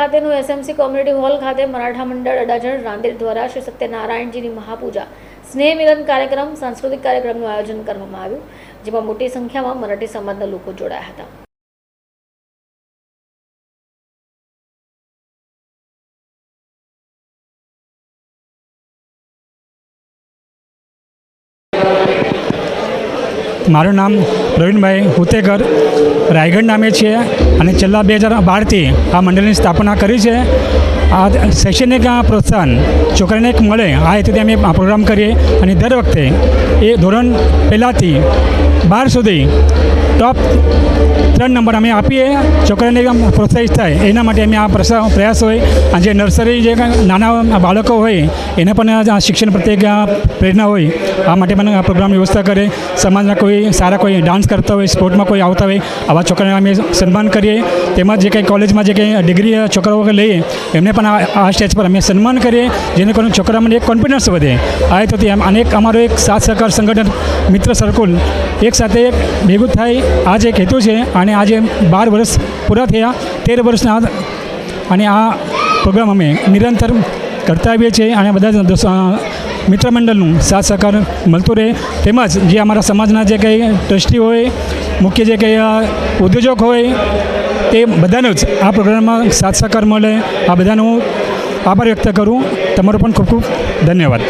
ખાતેનું SMC community hall ખાતે મરાઠા મંડળ અડાજણ રાંદેર દ્વારા શ્રી સત્યનારાયણજીની મહાપૂજા, સ્નેહ મિલન કાર્યક્રમ, સાંસ્કૃતિક કાર્યક્રમનું આયોજન કરવામાં આવ્યું, જેમાં મોટી સંખ્યામાં મરાઠી સમાજના લોકો જોડાયા હતા. મારું નામ પ્રવીણભાઈ હુતેકર રાયગઢ નામે છે અને છેલ્લા બે હજાર બારથી આ મંડળની સ્થાપના કરી છે. આ શૈક્ષણિક પ્રોત્સાહન? છોકરાને એક મળે, આ હેતુથી અમે આ પ્રોગ્રામ કરીએ અને દર વખતે એ ધોરણ પહેલાંથી બાર સુધી ટોપ ત્રણ નંબર અમે આપીએ. છોકરાને પ્રોત્સાહિત થાય. એના માટે અમે આ પ્રયાસ હોય. આ જે નર્સરી જે નાના બાળકો હોય, એને પણ આ શિક્ષણ પ્રત્યે પ્રેરણા હોય. આ માટે પણ આ પ્રોગ્રામ વ્યવસ્થા કરે. સમાજના કોઈ સારા કોઈ ડાન્સ કરતા હોય સ્પોર્ટમાં કોઈ આવતા હોય, આવા છોકરાને અમે સન્માન કરીએ. તેમજ જે કંઈ કોલેજમાં જે કંઈ ડિગ્રી છોકરાઓ લઈએ, એમને પણ આ સ્ટેજ પર અમે સન્માન કરીએ. જેને કારણે છોકરામાં એક કોન્ફિડન્સ વધે. આ હેતુથી અનેક અમારો એક સાથ સહકાર સંગઠન મિત્ર સર્કલ એક સાથે ભેગું થાય. આ જે એક હેતુ છે અને આજે બાર વર્ષ પૂરા થયા તેર વર્ષના અને આ પ્રોગ્રામ અમે નિરંતર કરતા આવીએ છીએ અને બધા અ, સાથ સહકાર મળતું રહે. તેમજ જે અમારા સમાજના જે કંઈ ટ્રસ્ટી હોય મુખ્ય જે કંઈ ઉદ્યોજક હોય તે બધાનો જ આ પ્રોગ્રામમાં સાથ સહકાર મળે. આ બધાનો આભાર વ્યક્ત કરું. તમારો પણ ખૂબ ખૂબ ધન્યવાદ.